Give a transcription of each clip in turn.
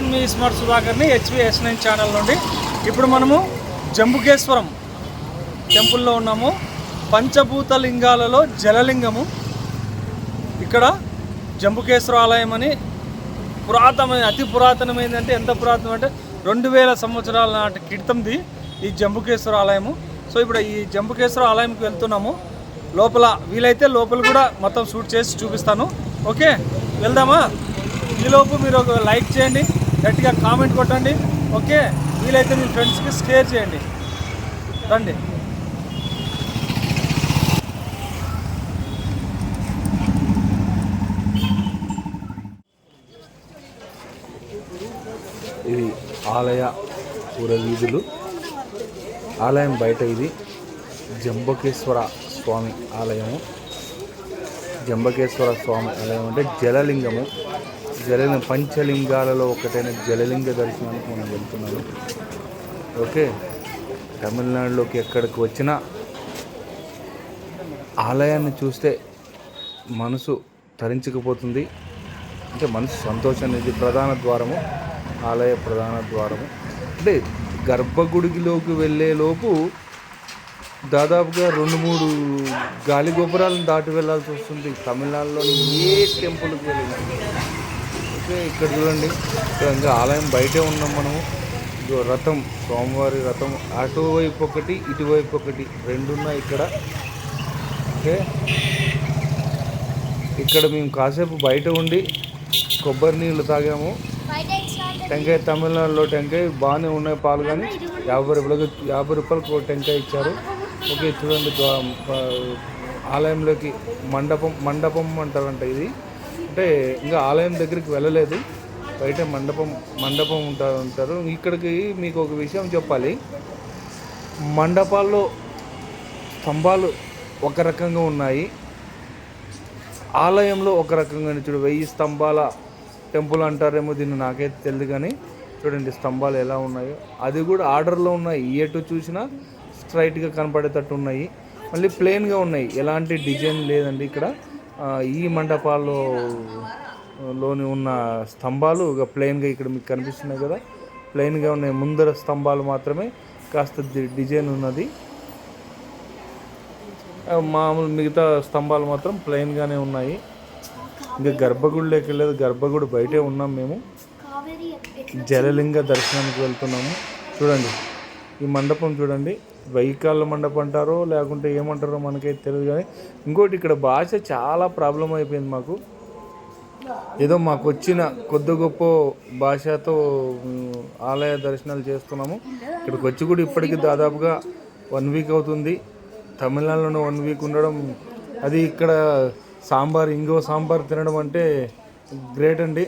నేను మీ స్మార్ట్ సుధాకర్ని హెచ్విఎస్ నైన్ ఛానల్ నుండి. ఇప్పుడు మనము జంబుకేశ్వరం టెంపుల్లో ఉన్నాము. పంచభూత లింగాలలో జలలింగము. ఇక్కడ జంబుకేశ్వర ఆలయం అని పురాతనమైన అతి పురాతనమైనది అంటే ఎంత పురాతనం అంటే రెండు వేల సంవత్సరాల నాటి క్రితంది ఈ జంబుకేశ్వర ఆలయము. సో ఇప్పుడు ఈ జంబుకేశ్వర ఆలయంకి వెళ్తున్నాము. లోపల వీలైతే లోపల కూడా మొత్తం షూట్ చేసి చూపిస్తాను. ఓకే? వెళ్దామా? ఈలోపు మీరు ఒక లైక్ చేయండి. గట్టిగా కామెంట్ కొట్టండి. ఓకే? వీలైతే మీ ఫ్రెండ్స్కి షేర్ చేయండి. రండి. ఇది ఆలయ పురవీధులు. ఆలయం బయట ఇది జంబకేశ్వర స్వామి ఆలయము. జంబకేశ్వర స్వామి ఆలయం అంటే జలలింగము. జలలింగ పంచలింగాలలో ఒకటైన జలలింగ దర్శనానికి మనం వెళ్తున్నాము. ఓకే. తమిళనాడులోకి ఎక్కడికి వచ్చినా ఆలయాన్ని చూస్తే మనసు తరించకపోతుంది. అంటే మనసు సంతోషం ఇది ప్రధాన ద్వారము ఆలయ ప్రధాన ద్వారము. అంటే గర్భగుడిలోకి వెళ్ళేలోపు దాదాపుగా రెండు మూడు గాలి గోపురాలను దాటి వెళ్ళాల్సి వస్తుంది. తమిళనాడులోని ఏ టెంపుల్కి వెళ్ళినా. ఓకే ఇక్కడ చూడండి. ఇక్కడ ఇంకా ఆలయం బయటే ఉన్నాం మనము. రథం స్వామివారి రథం. అటువైపు ఒకటి ఇటువైపు ఒకటి. రెండు ఉన్నాయి ఇక్కడ. ఓకే. ఇక్కడ మేము కాసేపు బయట ఉండి కొబ్బరి నీళ్ళు తాగాము. టెంకాయ తమిళనాడులో టెంకాయ బాగానే ఉన్నాయి పాలు కానీ. యాభై రూపాయలకి యాభై రూపాయలకు టెంకాయ ఇచ్చారు. ఓకే చూడండి. ఆలయంలోకి మండపం మండపం అంటారంట ఇది. అంటే ఇంకా ఆలయం దగ్గరికి వెళ్ళలేదు. బయట మండపం మండపం ఉంటారు ఉంటారు. ఇక్కడికి మీకు ఒక విషయం చెప్పాలి. మండపాల్లో స్తంభాలు ఒక రకంగా ఉన్నాయి. ఆలయంలో ఒక రకంగా చూడు వెయ్యి స్తంభాల టెంపుల్ అంటారేమో దీన్ని నాకైతే తెలియదు కానీ చూడండి స్తంభాలు ఎలా ఉన్నాయో. అది కూడా ఆర్డర్లో ఉన్నాయి. ఎటు చూసినా స్ట్రైట్గా కనపడేటట్టు ఉన్నాయి. మళ్ళీ ప్లెయిన్గా ఉన్నాయి. ఎలాంటి డిజైన్ లేదండి ఇక్కడ. ఈ మండపాల్లో లోని ఉన్న స్తంభాలు ఇక ప్లెయిన్గా ఇక్కడ మీకు కనిపిస్తున్నాయి కదా. ప్లెయిన్గా ఉన్న ముందర స్తంభాలు మాత్రమే. కాస్త డి- డిజైన్ ఉన్నది. మామూలు మిగతా స్తంభాలు మాత్రం ప్లెయిన్గానే ఉన్నాయి. ఇంకా గర్భగుడిలోకి వెళ్ళేది గర్భగుడి బయటే ఉన్నాం మేము. జలలింగ దర్శనానికి వెళ్తున్నాము. చూడండి. ఈ మండపం చూడండి. వెహికల్ మండపం అంటారో లేకుంటే ఏమంటారో మనకైతే తెలియదు కానీ ఇంకోటి ఇక్కడ భాష చాలా ప్రాబ్లం అయిపోయింది మాకు. ఏదో మాకు వచ్చిన కొద్ది గొప్ప భాషతో ఆలయ దర్శనాలు చేస్తున్నాము. ఇక్కడికి వచ్చి కూడా ఇప్పటికి దాదాపుగా వన్ వీక్ అవుతుంది. తమిళనాడులో వన్ వీక్ ఉండడం అది ఇక్కడ సాంబార్ ఇంగో సాంబార్ తినడం అంటే గ్రేట్ అండి.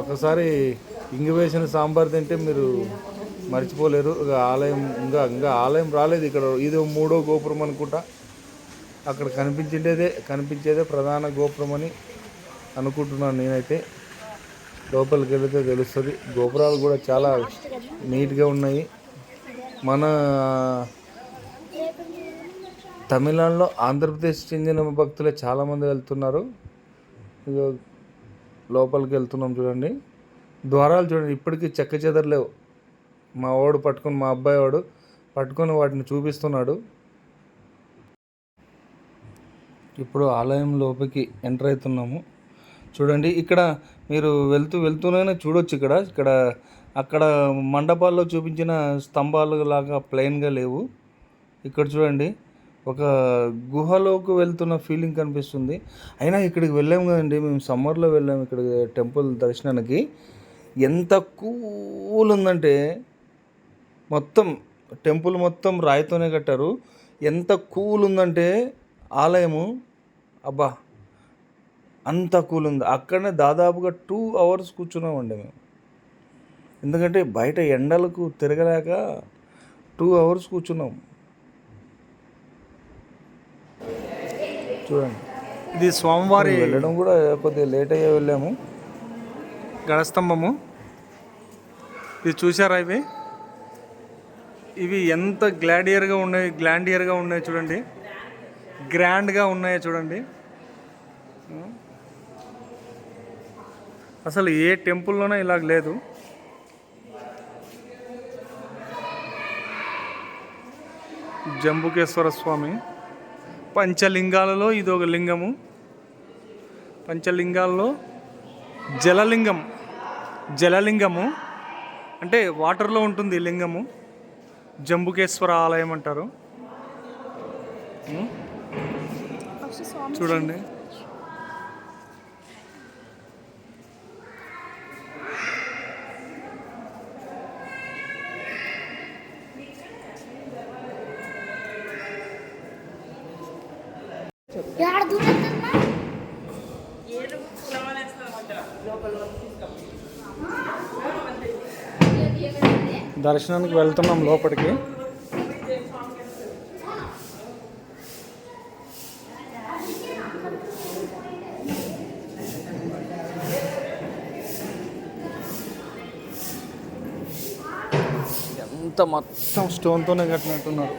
ఒకసారి ఇంగు వేసిన సాంబార్ తింటే మీరు మర్చిపోలేరు. ఇక ఆలయం ఇంకా ఇంకా ఆలయం రాలేదు. ఇక్కడ ఇది మూడో గోపురం అనుకుంటా. అక్కడ కనిపించేదే కనిపించేదే ప్రధాన గోపురం అని అనుకుంటున్నాను నేనైతే. లోపలికి వెళితే తెలుస్తుంది. గోపురాలు కూడా చాలా నీట్గా ఉన్నాయి. మన తమిళనాడులో ఆంధ్రప్రదేశ్ చెందిన భక్తులే చాలామంది వెళ్తున్నారు. లోపలికి వెళ్తున్నాం చూడండి. ద్వారాలు చూడండి. ఇప్పటికీ చెక్క చెదరలేవు. మా వాడు పట్టుకొని మా అబ్బాయి వాడు పట్టుకొని వాటిని చూపిస్తున్నాడు. ఇప్పుడు ఆలయం లోపలికి ఎంటర్ అవుతున్నాము. చూడండి ఇక్కడ మీరు వెళ్తూ వెళ్తూనే చూడొచ్చు ఇక్కడ. ఇక్కడ అక్కడ మండపాల్లో చూపించిన స్తంభాలు లాగా ప్లెయిన్గా లేవు. ఇక్కడ చూడండి ఒక గుహలోకి వెళ్తున్న ఫీలింగ్ కనిపిస్తుంది. అయినా ఇక్కడికి వెళ్ళాము కదండి మేము సమ్మర్లో వెళ్ళాము ఇక్కడ టెంపుల్ దర్శనానికి. ఎంత కూల్ ఉందంటే మొత్తం టెంపుల్ మొత్తం రాయితోనే కట్టారు. ఎంత కూల్ ఉందంటే ఆలయము అబ్బా అంత కూల్ ఉంది అక్కడనే దాదాపుగా టూ అవర్స్ కూర్చున్నామండి మేము. ఎందుకంటే బయట ఎండలకు తిరగలేక టూ అవర్స్ కూర్చున్నాం. చూడండి. ఇది స్వామివారి వెళ్ళడం కూడా కొద్దిగా లేట్ అయ్యే వెళ్ళాము. గడస్తంభము. ఇది చూసారా ఇవి? ఇవి ఎంత గ్లాడియర్గా ఉన్నాయి గ్లాండియర్గా ఉన్నాయో చూడండి. గ్రాండ్గా ఉన్నాయో చూడండి. అసలు ఏ టెంపుల్లోనే ఇలాగ లేదు. జంబుకేశ్వర స్వామి. పంచలింగాలలో ఇది ఒక లింగము. పంచలింగాల్లో జలలింగం జలలింగము. అంటే వాటర్లో ఉంటుంది లింగము. జంబుకేశ్వర ఆలయం అంటారు? చూడండి దర్శనానికి వెళ్తున్నాం లోపలికి ఎంత మొత్తం స్టోన్తోనే కట్టినట్టున్నారు.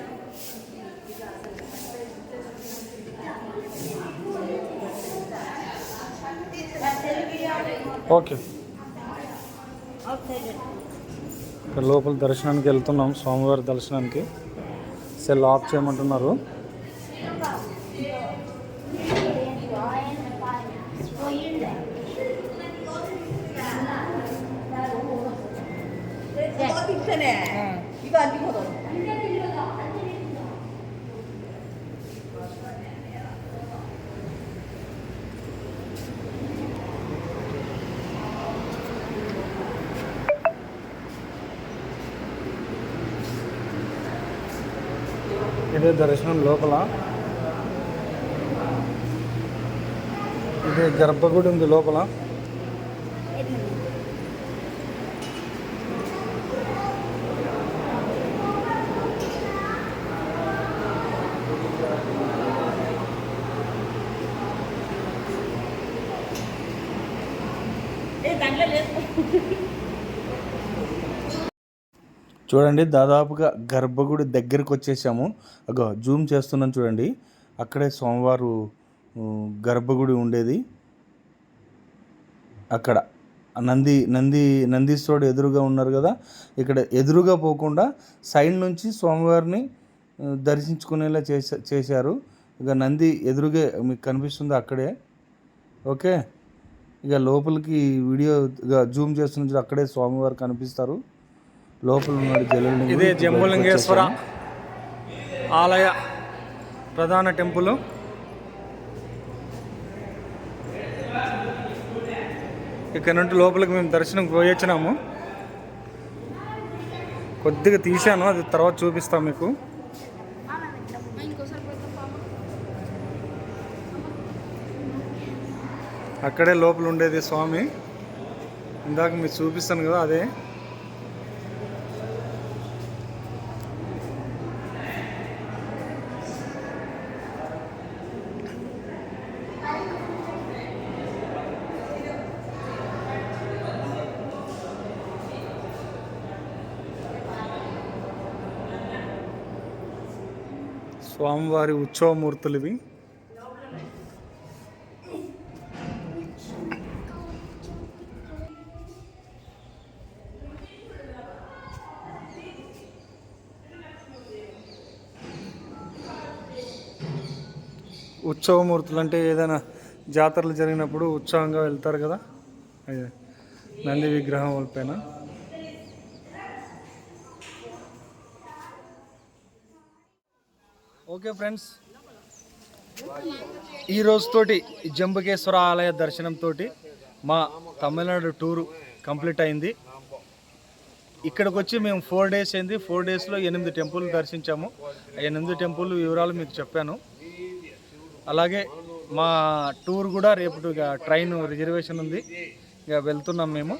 ఓకే. ఇక్కడ లోపల దర్శనానికి వెళ్తున్నాం స్వామివారి దర్శనానికి. సెల్ ఆఫ్ చేయమంటున్నారు. 이 ఇదే దర్శనం లోపల ఇది గర్భగుడి ఉంది లోపల Thank you. చూడండి దాదాపుగా గర్భగుడి దగ్గరికి వచ్చేసాము. అగో జూమ్ చేస్తున్నాం చూడండి. అక్కడే సోమవారు గర్భగుడి ఉండేది. అక్కడ నంది నంది నందీశ్వరుడు ఎదురుగా ఉన్నారు కదా. ఇక్కడ ఎదురుగా పోకుండా సైడ్ నుంచి స్వామివారిని దర్శించుకునేలా చేసా చేశారు. ఇక నంది ఎదురుగా మీకు కనిపిస్తుంది అక్కడే. ఓకే? ఇక లోపలికి వీడియో ఇక జూమ్ చేస్తున్న అక్కడే స్వామివారు కనిపిస్తారు. లోపల ఉన్నాడు ఇదే జంబులింగేశ్వర ఆలయ ప్రధాన టెంపుల్. ఇక్కడ నుండి లోపలికి మేము దర్శనం పోయొచ్చినాము. కొద్దిగా తీశాను అది తర్వాత చూపిస్తాం మీకు. అక్కడే లోపల ఉండేది స్వామి. ఇందాక మీకు చూపిస్తాను కదా అదే. స్వామివారి ఉత్సవమూర్తులు ఇవి ఉత్సవమూర్తులు అంటే ఏదైనా జాతరలు జరిగినప్పుడు ఉత్సవంగా వెళ్తారు కదా? నంది విగ్రహం పైన ఓకే ఫ్రెండ్స్. ఈ రోజుతోటి జంబుకేశ్వర ఆలయ దర్శనంతో మా తమిళనాడు టూరు కంప్లీట్ అయింది. ఇక్కడికి వచ్చి మేము ఫోర్ డేస్ అయింది. ఫోర్ డేస్లో ఎనిమిది టెంపుల్ దర్శించాము. ఎనిమిది టెంపుల్ వివరాలు మీకు చెప్పాను. అలాగే మా టూర్ కూడా రేపు ఇక ట్రైన్ రిజర్వేషన్ ఉంది. ఇక వెళ్తున్నాం మేము.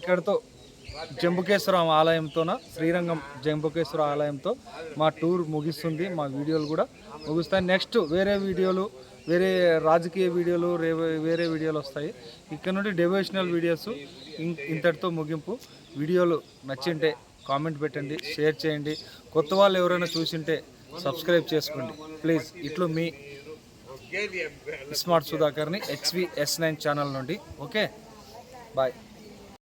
ఇక్కడతో జంబుకేశ్వరం ఆలయంతోన? శ్రీరంగం జంబుకేశ్వర ఆలయంతో మా టూర్ ముగిస్తుంది మా వీడియోలు కూడా ముగుస్తాయి. నెక్స్ట్ వేరే వీడియోలు వేరే రాజకీయ వీడియోలు వేరే వీడియోలు వస్తాయి. ఇక్కడ నుండి డెవోషనల్ వీడియోస్ ఇంతటితో ముగింపు. వీడియోలు నచ్చింటే కామెంట్ పెట్టండి షేర్ చేయండి. కొత్త వాళ్ళు ఎవరైనా చూసింటే సబ్స్క్రైబ్ చేసుకోండి. ప్లీజ్ ఇట్లు మీ స్మార్ట్ సుధాకర్ని హెచ్వి ఎస్ నైన్ ఛానల్ నుండి. Okay bye